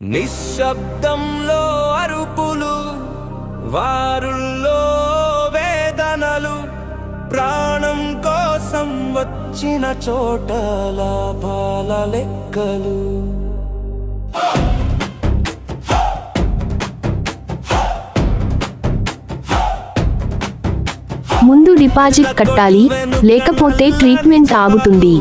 నిశ్శబ్దంలో అరుపులు వారుల్లో వేదనలు ప్రాణం కోసం వచ్చిన చోట లాభాల లెక్కలు. ముందు డిపాజిట్ కట్టాలి లేకపోతే ట్రీట్మెంట్ ఆగుతుంది.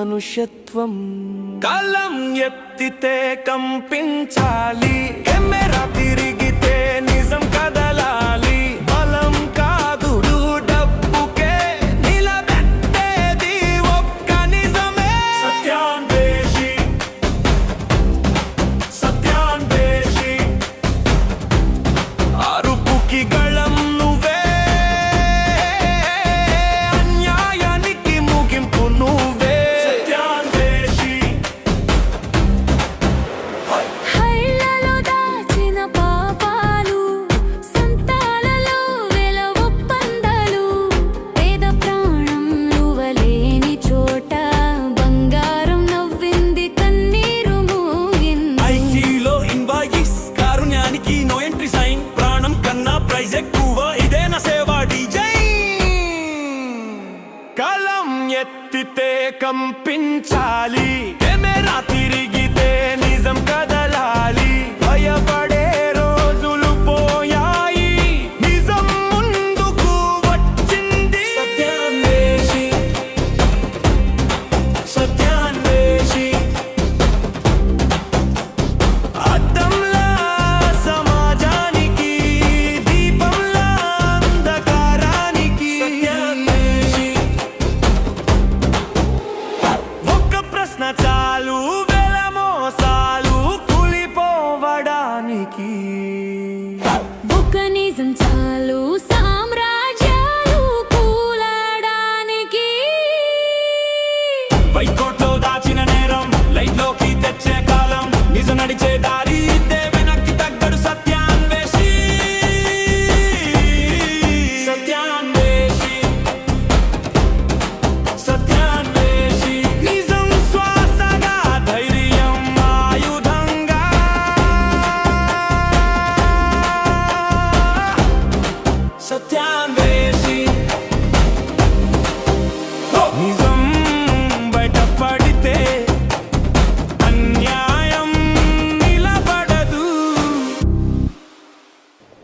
మనుషత్వం కలం ఎత్తితే కంపించాలి. కెమెరా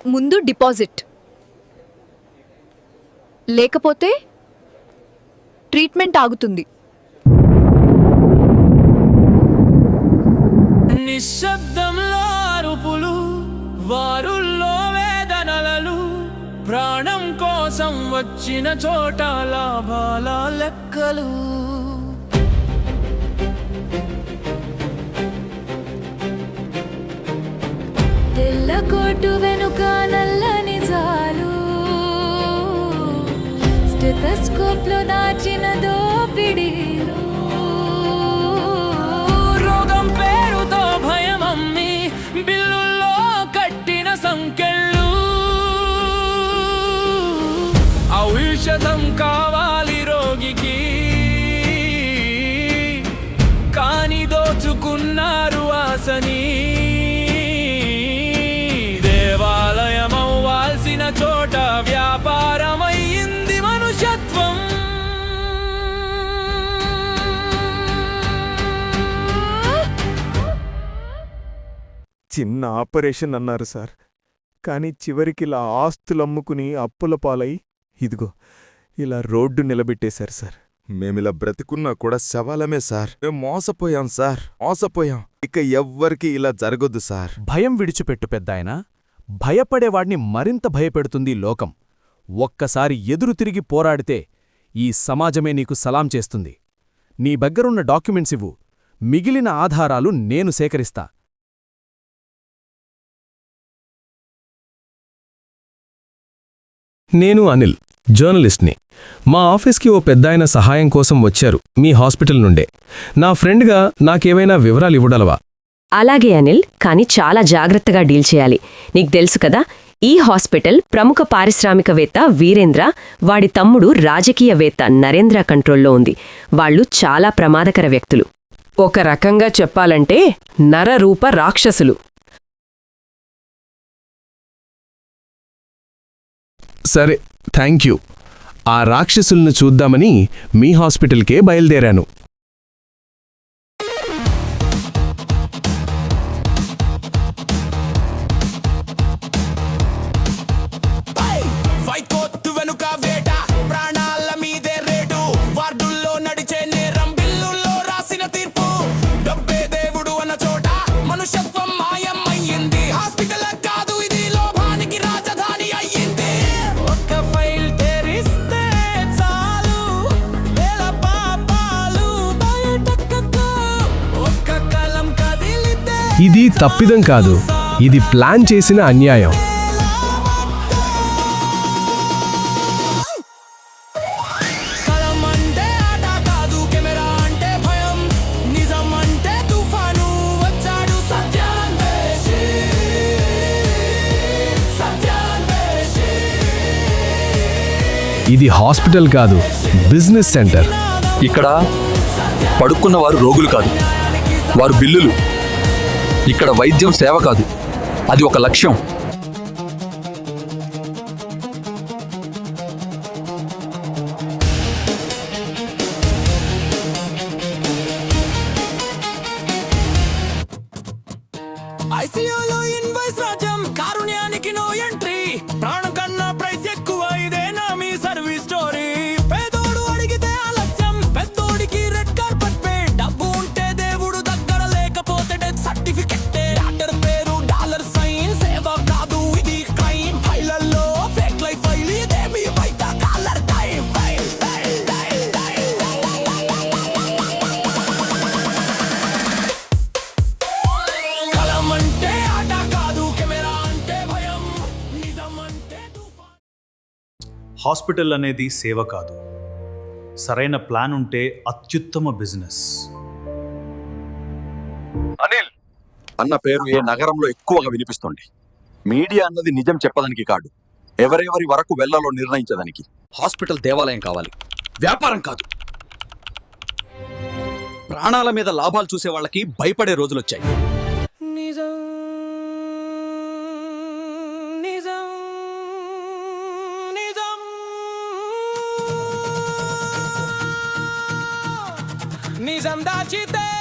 ముందు డిపాజిట్. లేకపోతే ట్రీట్మెంట్ ఆగుతుంది. నిశ్శబ్దంలో అరుపులు వారుల్లో వేదనలలు ప్రాణం కోసం వచ్చిన చోట లాభాల లెక్కలు. కోటు వెనుక నల్లని జాలు. స్టెథోస్కోప్లో దాచిన దోపిడీలు. రోగం పేరుతో భయమమ్మి బిల్లుల్లో కట్టిన సంకెళ్ళు. ఔషధం కావాలి చిన్న ఆపరేషన్ అన్నారు సార్. కానీ చివరికి ఇలా ఆస్తులు అమ్ముకుని అప్పుల పాలై ఇదిగో ఇలా రోడ్డు నిలబెట్టేశారు సార్. మేమిలా బ్రతికున్నా కూడా శవాలమే సార్. మేం మోసపోయాం సార్. మోసపోయాం. ఇక ఎవ్వరికి ఇలా జరగొద్దు సార్. భయం విడిచిపెట్టు పెద్దాయన. భయపడేవాడ్ని మరింత భయపెడుతుంది లోకం. ఒక్కసారి ఎదురు తిరిగి పోరాడితే ఈ సమాజమే నీకు సలాం చేస్తుంది. నీ దగ్గరున్న డాక్యుమెంట్స్ ఇవ్వు. మిగిలిన ఆధారాలు నేను సేకరిస్తా. నేను అనిల్ జర్నలిస్ట్ని. మా ఆఫీస్కి ఓ పెద్దాయన సహాయం కోసం వచ్చారు మీ హాస్పిటల్ నుండే. నా ఫ్రెండ్గా నాకేవైనా వివరాలు ఇవ్వడలవా అలాగే అనిల్ కానీ చాలా జాగ్రత్తగా డీల్ చేయాలి. నీకు తెలుసు కదా ఈ హాస్పిటల్ ప్రముఖ పారిశ్రామికవేత్త వీరేంద్ర వాడి తమ్ముడు రాజకీయవేత్త నరేంద్ర కంట్రోల్లో ఉంది. వాళ్ళు చాలా ప్రమాదకర వ్యక్తులు. ఒక రకంగా చెప్పాలంటే నరరూప రాక్షసులు. సరే థ్యాంక్ యూ ఆ రాక్షసుల్ని చూద్దామని మీ హాస్పిటల్కే బయలుదేరాను. ఇది తప్పిదం కాదు. ఇది ప్లాన్ చేసిన అన్యాయం. కలం అంటే ఆట కాదు కెమెరా అంటే భయం. నిజం అంటే తుఫాను వచ్చాడు సత్యాన్వేషి సత్యాన్వేషి ఇది హాస్పిటల్ కాదు బిజినెస్ సెంటర్. ఇక్కడ పడుకున్న వారు రోగులు కాదు వారు బిల్లులు. ఇక్కడ వైద్యం సేవ కాదు. అది ఒక లక్ష్యం. ఐసీయూలో ఇన్వాయిస్ రాజ్యం కారుణ్యానికి నో ఎంట్రీ ప్రాణం హాస్పిటల్ అనేది సేవ కాదు. సరైన ప్లాన్ ఉంటే అత్యుత్తమ బిజినెస్. అనిల్! అన్న పేరు ఏ నగరంలో ఎక్కువగా వినిపిస్తుంది. మీడియా అన్నది నిజం చెప్పడానికి కాదు. ఎవరెవరి వరకు వెళ్ళాలో నిర్ణయించడానికి. హాస్పిటల్ దేవాలయం కావాలి. వ్యాపారం కాదు. ప్రాణాల మీద లాభాలు చూసే వాళ్ళకి భయపడే రోజులొచ్చాయి. నిజం నిజం దాచితే